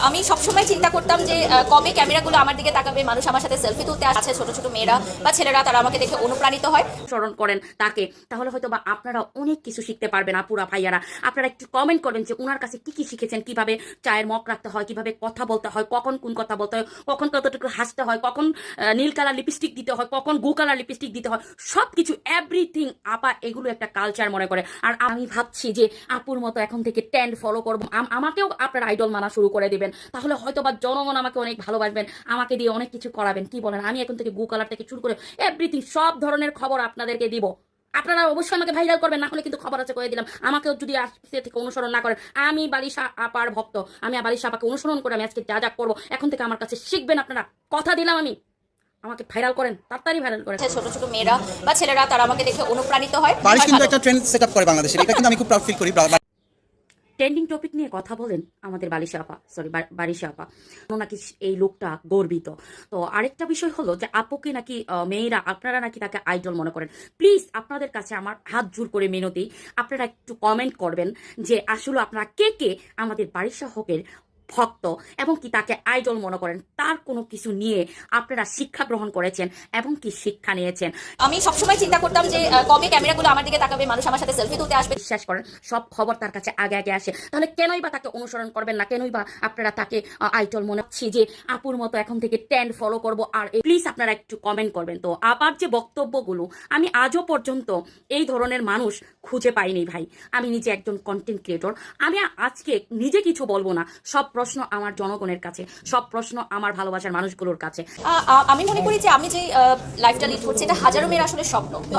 আমি সবসময় চিন্তা করতাম যে কবে ক্যামেরাগুলো আমার দিকে তাকাবে, মানুষ আমার সাথে সেলফি তুলতে আছে ছোট ছোট মেয়েরা বা ছেলেরা, তারা আমাকে দেখে অনুপ্রাণিত হয়। স্মরণ করেন তাকে, তাহলে হয়তো বা আপনারা অনেক কিছু শিখতে পারবেন, আপুরা ভাইয়ারা। আপনারা একটু কমেন্ট করবেন যে ওনার কাছে কি কি শিখেছেন, কীভাবে চায়ের মগ রাখতে হয়, কীভাবে কথা বলতে হয়, কখন কোন কথা বলতে হয়, কখন কতটুকু হাসতে হয়, কখন নীল কালার লিপস্টিক দিতে হয়, কখন গু কালার লিপস্টিক দিতে হয় সব কিছু এভরিথিং আপা এগুলো একটা কালচার মনে করে। আর আমি ভাবছি যে, আপুর মতো এখন থেকে ট্যান্ড ফলো করব। আম- আমাকেও আপনার আইডল মানা শুরু করে দিবেন। তাহলে হয়তো বা জনগণ আমাকে অনেক ভালোবাসবেন আমাকে দিয়ে অনেক কিছু করাবেন। কি বলেন? আমি এখন থেকে গু কালার থেকে শুরু করে এভরিথিং সব ধরনের খবর আপনাদেরকে দিব। আপনারা অবশ্যই আমাকে ভাইরাল করবেন না হলে কিন্তু খবর আছে করে দিলাম। আমাকেও যদি আজকে থেকে অনুসরণ না করেন আমি বালিশা আপার ভক্ত আমি বালিশা আপাকে অনুসরণ করে আমি আজকে যা যা করব এখন থেকে আমার কাছে শিখবেন আপনারা। কথা দিলাম আমি। আমাকে ভাইরাল করেন তাড়াতাড়ি ভাইরাল করেন। ছোট ছোট মেয়েরা বা ছেলেরা তারা আমাকে দেখে অনুপ্রাণিত হয়। হয় কিন্তু একটা ট্রেন্ড সেট আপ করে বাংলাদেশে এটা কিন্তু আমি খুব প্রাউড ফিল করি ট্রেন্ডিং টপিক নিয়ে কথা বলেন আমাদের বালিশা আপা সরি বারিশা আপা। নাকি এই লোকটা গর্বিত। তো আরেকটা বিষয় হলো যে আপুকে নাকি মেয়েরা, আপনারা নাকি তাকে আইডল মনে করেন। প্লিজ আপনাদের কাছে আমার হাত জোর করে মিনতি। আপনারা একটু কমেন্ট করবেন যে আসলে আপনারা কে কে আমাদের বারিশা হকের ভক্ত এবং কি তাকে আইডল মনে করেন তার কোনো কিছু নিয়ে আপনারা শিক্ষা গ্রহণ করেছেন এবং কি শিক্ষা নিয়েছেন? আমি সবসময় চিন্তা করতাম যে কবে ক্যামেরাগুলো আমার দিকে তাকাবে মানুষ আমার সাথে সেলফি তুলতে আসবে। বিশ্বাস করেন সব খবর তার কাছে আগে আগে আসে। তাহলে কেনই বা তাকে অনুসরণ করবেন না? কেনই বা আপনারা তাকে আইডল মনে হচ্ছে যে আপুর মতো এখন থেকে ট্রেন্ড ফলো করব? আর প্লিজ আপনারা একটু কমেন্ট করবেন তো। আপার যে বক্তব্যগুলো আমি আজও পর্যন্ত এই ধরনের মানুষ খুঁজে পাইনি ভাই। আমি নিজে একজন কন্টেন্ট ক্রিয়েটর আমি আজকে নিজে কিছু বলব না সব প্রশ্ন আমার জনগণের কাছে সব প্রশ্ন আমার ভালোবাসার মানুষগুলোর কাছে। আমি মনে করি যে আমি যে লাইফটা লিড করছি এটা হাজারো মেয়ের আসলে স্বপ্ন। তো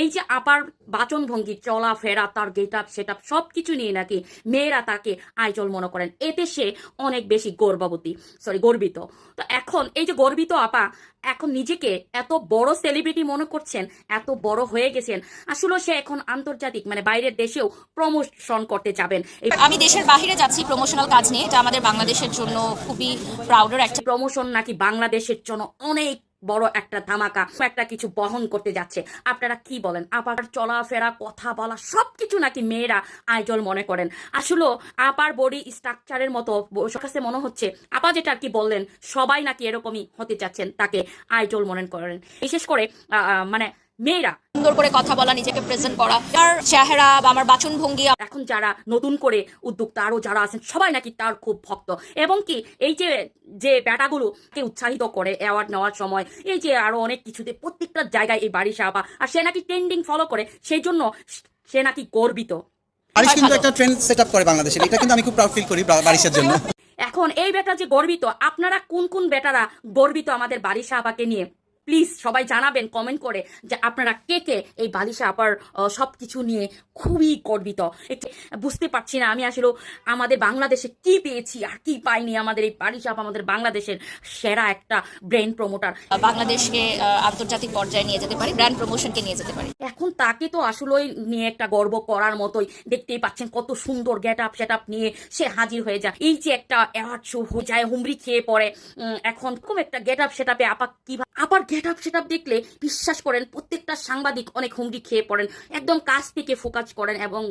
এই যে আপার বাচন ভঙ্গি চলা ফেরা তার গেট আপ সেট আপ সব কিছু নিয়ে নাকি মেয়েরা তাকে আইজল মনে করেন। এতে সে অনেক বেশি গর্ববতী সরি গর্বিত। তো এখন এই যে গর্বিত আপা এখন নিজেকে এত বড় সেলিব্রিটি মনে করছেন এত বড় হয়ে গেছেন আসলে সে এখন আন্তর্জাতিক মানে বাইরের দেশেও প্রমোশন করতে যাবেন। আমি দেশের বাইরে যাচ্ছি প্রমোশনাল কাজ নিয়ে এটা আমাদের বাংলাদেশের জন্য খুবই প্রাউডের একটা প্রমোশন নাকি বাংলাদেশের জন্য অনেক বড় একটা ধামাকা, একটা কিছু বহন করতে যাচ্ছে। আপনারা কি বলেন? আপার চলাফেরা, কথা বলা, সবকিছু নাকি মেয়েরা আইডল মনে করেন। আসলে আপার বডি স্ট্রাকচারের মতো কাছে মনে হচ্ছে, আপা যেটা আর কি বললেন, সবাই নাকি এরকমই হতে চাচ্ছেন, তাকে আইডল মনে করেন। বিশেষ করে মানে মেয়েরা। সুন্দর করে কথা বলা নিজেকে প্রেজেন্ট করা। আর চেহারা বা আমার বাচন ভঙ্গি এখন যারা নতুন করে উদ্যোক্তা আরও যারা আছেন সবাই নাকি তার খুব ভক্ত। এবং কি এই যে যে ব্যাটাগুলোকে উৎসাহিত করে অ্যাওয়ার্ড নেওয়ার সময় এই যে আরও অনেক কিছুতে প্রত্যেকটা জায়গায় এই বাড়ি সাপা আর সে নাকি ট্রেন্ডিং ফলো করে সেই জন্য সে নাকি গর্বিত। বারিশ কিন্তু একটা ট্রেন্ড সেট আপ করে বাংলাদেশে এটা কিন্তু আমি খুব প্রাউড ফিল করি বারিশের জন্য। এখন এই বেটা যে গর্বিত আপনারা কোন কোন বেটারা গর্বিত আমাদের বালিশা আপাকে নিয়ে? প্লিজ সবাই জানাবেন কমেন্ট করে যে আপনারা কে কে এই বালিশা আপার সব কিছু নিয়ে খুবই গর্বিত। বুঝতে পারছি না আমি আসলে আমাদের বাংলাদেশে কি পেয়েছি আর কি পাইনি আমাদের এই বালিশা আপা আমাদের বাংলাদেশের সেরা একটা ব্রেন প্রমোটার বাংলাদেশকে আন্তর্জাতিক পর্যায়ে নিয়ে যেতে পারি ব্র্যান্ড প্রমোশনকে নিয়ে যেতে পারি। এখন তাকে তো আসলেই নিয়ে একটা গর্ব করার মতোই দেখতেই পাচ্ছেন কত সুন্দর গেট আপ সেট আপ নিয়ে সে হাজির হয়ে যায়। এই যে একটা অ্যাওয়ার্ড শো হয়ে যায় হুমড়ি খেয়ে পড়ে এখন খুব একটা গেট আপ সেট আপে আপা কি আপার গেট আপ সেট আপ দেখলে বিশ্বাস করেন, প্রত্যেকটা সাংবাদিক অনেক হুমকি খেয়ে পড়েন, একদম কাজ থেকে ফোকাস করেন এবং